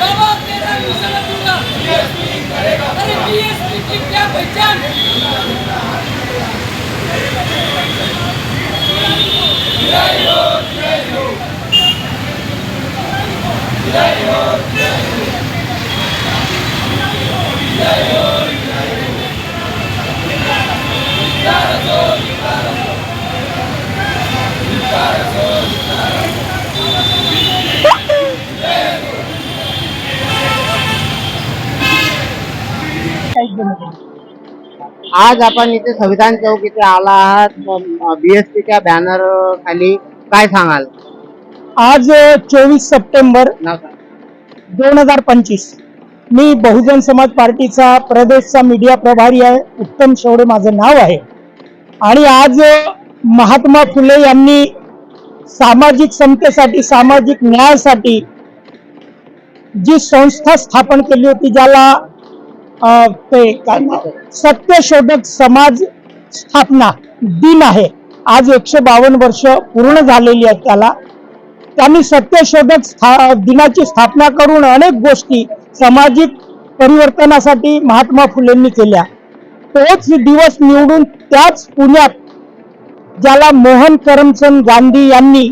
दबाव तेरा मिशन दूंगा अरे बीएसपी की क्या पहचान आज आपण इथे संविधान चौक इथे आला आहात. बीएसपीच्या बॅनर खाली काय सांगाल? आज चोवीस सप्टेंबर. दोन हजार पंचवीस. मी बहुजन समाज पार्टीचा प्रदेशचा मीडिया प्रभारी आहे. उत्तम शेवडे माझं नाव आहे. आणि आज महात्मा फुले यांनी सामाजिक समतेसाठी सामाजिक न्यायासाठी जी संस्था स्थापन केली होती ज्याला ते काय नाव? सत्यशोधक समाज स्थापना दिन आहे आज एकशे बावन्न वर्ष पूर्ण झालेली आहेत त्याला त्यांनी सत्यशोधक स्था- दिनाची स्थापना करून अनेक गोष्टी सामाजिक परिवर्तनासाठी महात्मा फुलेंनी केल्या तोच दिवस निवडून त्याच पुण्यात ज्याला मोहन करमचंद गांधी यांनी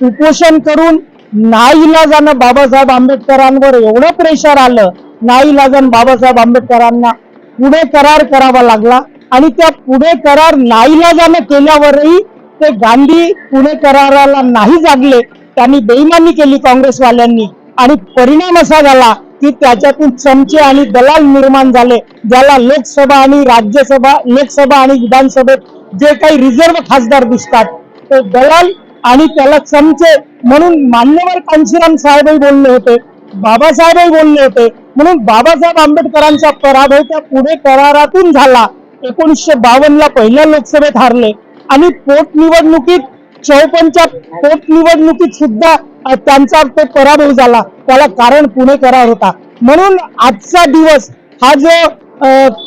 उपोषण करून नाईलाजानं बाबासाहेब आंबेडकरांवर एवढं प्रेशर आलं नाईलाजन बाबासाहेब आंबेडकरांना. पुढे करार करावा लागला आणि त्या पुढे करार नाईलाजानं केल्यावरही ते गांधी पुणे कराराला नाही जागले. त्यांनी बेईमानी केली काँग्रेसवाल्यांनी. आणि परिणाम असा झाला की त्याच्यातून चमचे आणि दलाल निर्माण झाले. ज्याला लोकसभा आणि राज्यसभा लोकसभा आणि विधानसभेत जे काही रिझर्व्ह खासदार दिसतात ते दलाल आणि त्याला चमचे म्हणून मान्यवर कांशीराम साहेबही बोलले होते. बाबासाहेबही बोलले होते. म्हणून बाबासाहेब आंबेडकरांचा पराभव त्या पुणे करारातून झाला. एकोणीसशे बावन्न ला पहिल्या लोकसभेत हारले. आणि पोटनिवडणुकीत चौपनच्या पोटनिवडणुकीत सुद्धा त्यांचा तो पराभव झाला. त्याला कारण पुणे करार होता. म्हणून आजचा दिवस हा जो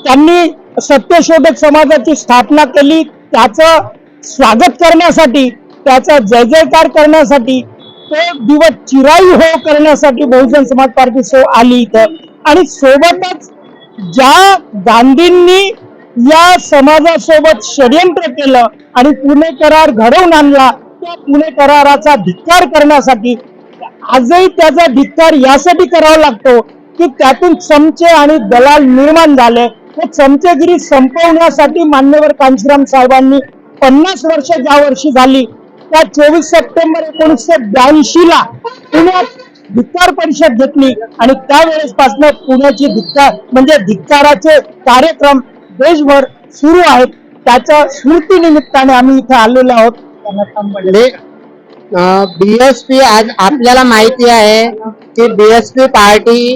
त्यांनी सत्यशोधक समाजाची स्थापना केली त्याचं स्वागत करण्यासाठी त्याचा जय जयकार करण्यासाठी तो दिवस चिराई हो करण्यासाठी बहुजन समाज पार्टी सो आली इथं. आणि सोबतच ज्या गांधींनी या समाजासोबत षडयंत्र केलं आणि पुणे करार घडवून आणला त्या पुणे कराराचा धिक्कार करण्यासाठी आजही त्याचा धिक्कार यासाठी करावा लागतो की त्यातून चमचे आणि दलाल निर्माण झाले. ते चमचेगिरी संपवण्यासाठी मान्यवर कांशीराम साहेबांनी पन्नास वर्ष ज्या वर्षी झाली त्या चोवीस सप्टेंबर एकोणीसशे ब्याऐंशी ला पुण्यात धिक्कार परिषद घेतली. आणि त्यावेळेसपासून पुण्याची धिक्कार म्हणजे धिक्काराचे कार्यक्रम देशभर सुरू आहेत. त्याच्या स्मृती निमित्ताने आम्ही इथे आलेलो आहोत. बीएसपी आज आपल्याला माहिती आहे की बीएसपी पार्टी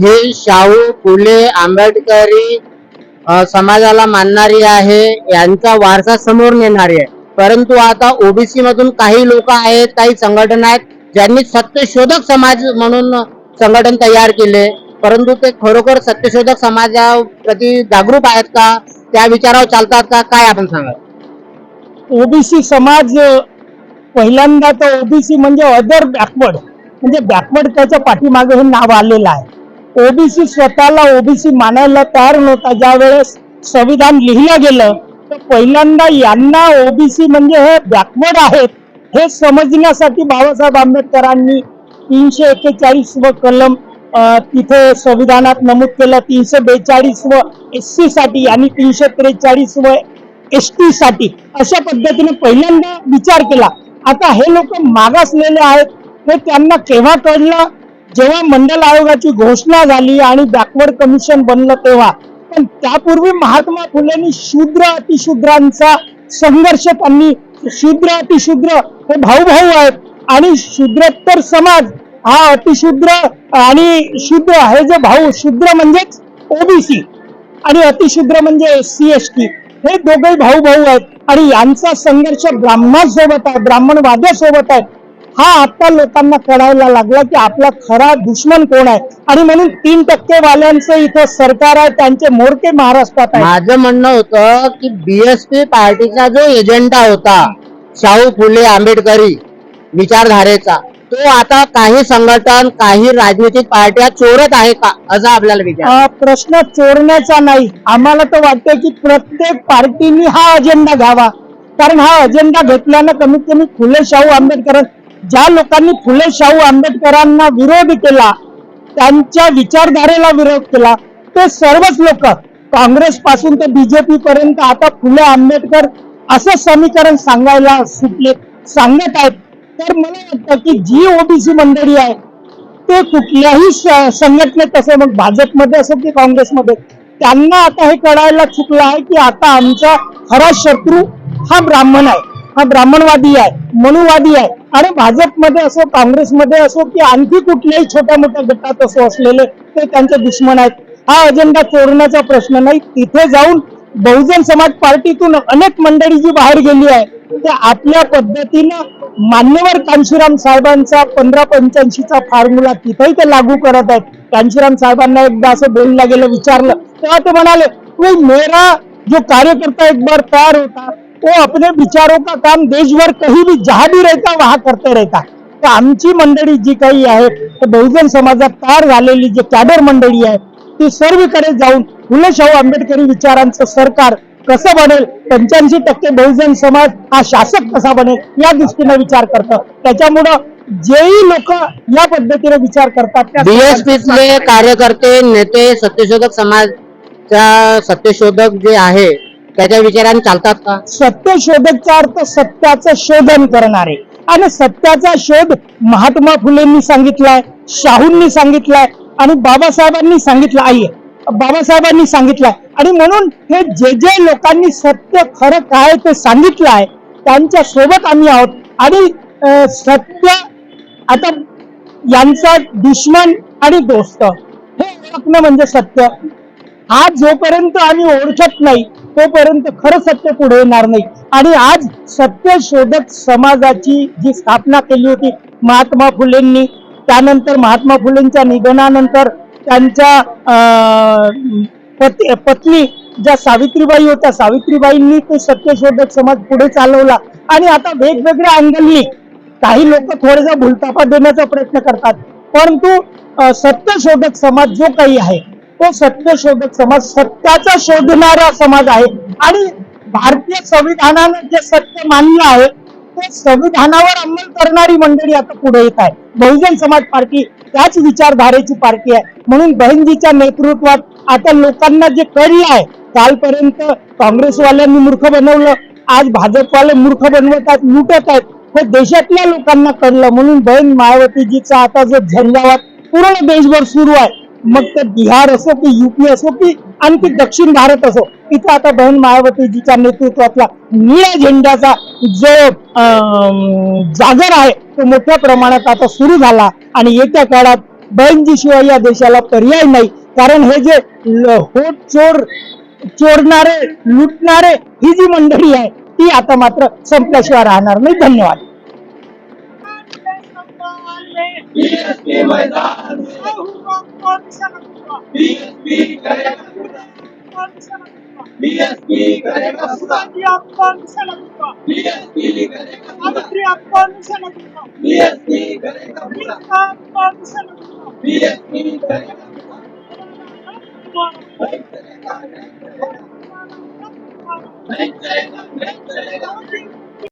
हे शाहू फुले आंबेडकरी समाजाला मानणारी आहे यांचा वारसा समोर नेणारी आहे. परंतु आता ओबीसी मधून काही लोक आहेत काही संघटना आहेत ज्यांनी सत्यशोधक समाज म्हणून संघटन तयार केले. परंतु ते खरोखर सत्यशोधक समाजा प्रति जागरूक आहेत का? त्या विचारावर चालतात का? काय आपण सांगा ओबीसी समाज पहिल्यांदा तर ओबीसी म्हणजे अदर बॅकवर्ड म्हणजे बॅकवर्ड त्याच्या पाठीमागे हे नाव आलेलं आहे. ओबीसी स्वतःला ओबीसी मानायला तयार नव्हता. ज्या वेळेस संविधान लिहिलं गेलं तर पहिल्यांदा यांना ओबीसी म्हणजे हे बॅकवर्ड आहेत हे समजण्यासाठी बाबासाहेब आंबेडकरांनी तीनशे एक्केचाळीस व कलम तिथे संविधानात नमूद केलं. तीनशे बेचाळीस व एस सी साठी आणि तीनशे त्रेचाळीस व एस टी साठी. अशा पद्धतीने पहिल्यांदा विचार केला. आता हे लोक मागासलेले आहेत. हे त्यांना केव्हा कळलं? जेव्हा मंडल आयोगाची घोषणा झाली आणि बॅकवर्ड कमिशन बनलं तेव्हा. पण त्यापूर्वी महात्मा फुलेंनी शूद्र अतिशूद्रांचा संघर्ष त्यांनी शूद्र अतिशूद्र हे भाऊ भाऊ आहेत. आणि शूद्रोत्तर समाज हा अतिशूद्र आणि शूद्र हे जे भाऊ शूद्र म्हणजेच ओबीसी आणि अतिशूद्र म्हणजे एस सी एस टी हे दोघे भाऊ भाऊ आहेत. आणि यांचा संघर्ष ब्राह्मणासोबत आहे ब्राह्मणवाद्यासोबत आहे. हा आता लोकांना कळायला लागला की आपला खरा दुश्मन कोण आहे? आणि म्हणून तीन टक्के वाल्यांचं इथं सरकार आहे त्यांचे मोर्चे महाराष्ट्रात आहे माझं म्हणणं होतं की बीएसपी पार्टीचा जो एजेंडा होता शाहू फुले आंबेडकरी विचारधारेचा तो आता काही संघटन काही राजनीतिक पार्ट्या चोरत आहे का? असं आपल्याला विचार. अ, प्रश्न चोरण्याचा नाही. आम्हाला तर वाटतं की प्रत्येक पार्टीनी हा अजेंडा घ्यावा. कारण हा अजेंडा घेतल्यानं कमीत कमी फुले शाहू आंबेडकर ज्या लोकांनी फुले शाहू आंबेडकरांना विरोध केला त्यांच्या विचारधारेला विरोध केला ते सर्वच लोक काँग्रेस पासून ते बीजेपी पर्यंत आता फुले आंबेडकर असं समीकरण सांगायला सुटले सांगत आहेत. तर मला वाटतं की जी ओबीसी मंडळी आहे ते कुठल्याही संघटनेत असो मग भाजपमध्ये असो की काँग्रेसमध्ये त्यांना आता हे कळायला चुकलं आहे की आता आमचा खरा शत्रू हा ब्राह्मण आहे. हा ब्राह्मणवादी आहे मनुवादी आहे. आणि भाजपमध्ये असो काँग्रेसमध्ये असो की आणखी कुठल्याही छोट्या मोठ्या गटात असो असलेले ते त्यांचे दुश्मन आहेत. हा अजेंडा चोरण्याचा प्रश्न नाही. तिथे जाऊन बहुजन समाज पार्टीतून अनेक मंडळी जी बाहेर गेली आहे ते आपल्या पद्धतीनं मान्यवर कांशीराम साहेबांचा पंधरा पंच्याऐंशीचा फॉर्म्युला तिथेही ते लागू करत आहेत. कांशीराम साहेबांना एकदा असं बोललं गेलं विचारलं तेव्हा ते म्हणाले "कोई मेरा जो कार्यकर्ता एक बार तयार होता वो अपने विचारों का काम देशभर कहीं भी जहां भी रहता वहां करते रहता। तर आमची मंडळी जी काही आहे तर बहुजन समाजात तयार झालेली जी कॅडर मंडळी आहे ती सर्वीकडे जाऊन फुले शाहू आंबेडकरी विचारांचं सरकार कसं बनेल पंच्याऐंशी टक्के बहुजन समाज हा शासक कसा बनेल या दृष्टीने विचार करतं. त्याच्यामुळं जेही लोक या पद्धतीने विचार करतात बीएसपीतले कार्यकर्ते नेते सत्यशोधक समाजच्या सत्यशोधक जे आहे त्याच्या विचाराने चालतात का? सत्य शोधकचा अर्थ सत्याचं शोधन करणारे. आणि सत्याचा शोध महात्मा फुलेंनी सांगितलाय शाहूंनी सांगितलाय आणि बाबासाहेबांनी सांगितलं आई बाबासाहेबांनी सांगितलंय. आणि म्हणून हे जे जे लोकांनी सत्य खरं काय ते सांगितलं आहे त्यांच्यासोबत आम्ही आहोत. आणि सत्य आता यांचा दुश्मन आणि दोस्त. हे ओळखणं म्हणजे सत्य. आज जोपर्यंत आम्ही ओळखत नाही तोपर्यंत खरं सत्य पुढे येणार नाही. आणि आज सत्य शोधक समाजाची जी स्थापना केली होती महात्मा फुलेंनी त्यानंतर महात्मा फुलेंच्या निधनानंतर त्यांच्या अं, पती पत्नी ज्या सावित्रीबाई होत्या सावित्रीबाईंनी तो सत्यशोधक समाज पुढे चालवला. आणि आता वेगवेगळ्या अँगलनी काही लोक थोडेसा भुलतापा देण्याचा प्रयत्न करतात. परंतु सत्यशोधक समाज जो काही आहे तो सत्य शोधक समाज सत्याचा शोधणारा समाज आहे. आणि भारतीय संविधानानं जे सत्य मान्य आहे ते संविधानावर अंमल करणारी मंडळी आता पुढे येत आहे. बहुजन समाज पार्टी त्याच विचारधारेची पार्टी आहे. म्हणून बहिणजीच्या नेतृत्वात आता लोकांना जे करी आहे कालपर्यंत काँग्रेसवाल्यांनी मूर्ख बनवलं आज भाजपवाले मूर्ख बनवत आहेत लुटत आहेत हे देशातल्या लोकांना कळलं. म्हणून बहीण मायावतीजीचा आता जो झंझावात पूर्ण देशभर सुरू आहे मग ते बिहार असो की युपी असो की आणखी दक्षिण भारत असो इथं आता बहीण मायावतीजीच्या नेतृत्वातला निळ्या झेंड्याचा जो अं, जागर आहे तो मोठ्या प्रमाणात आता सुरू झाला आणि येत्या काळात बहीणजी शिवाय या देशाला पर्याय नाही. कारण हे जे होट चोर चोरणारे लुटणारे ही जी मंडळी आहे ती आता मात्र संपल्याशिवाय राहणार नाही. धन्यवाद. बीएसपी मैदान बीएसपी करेगा बीएसपी करेगा बीएसपी करेगा बीएसपी करेगा बीएसपी करेगा नहीं चलेगा नहीं चलेगा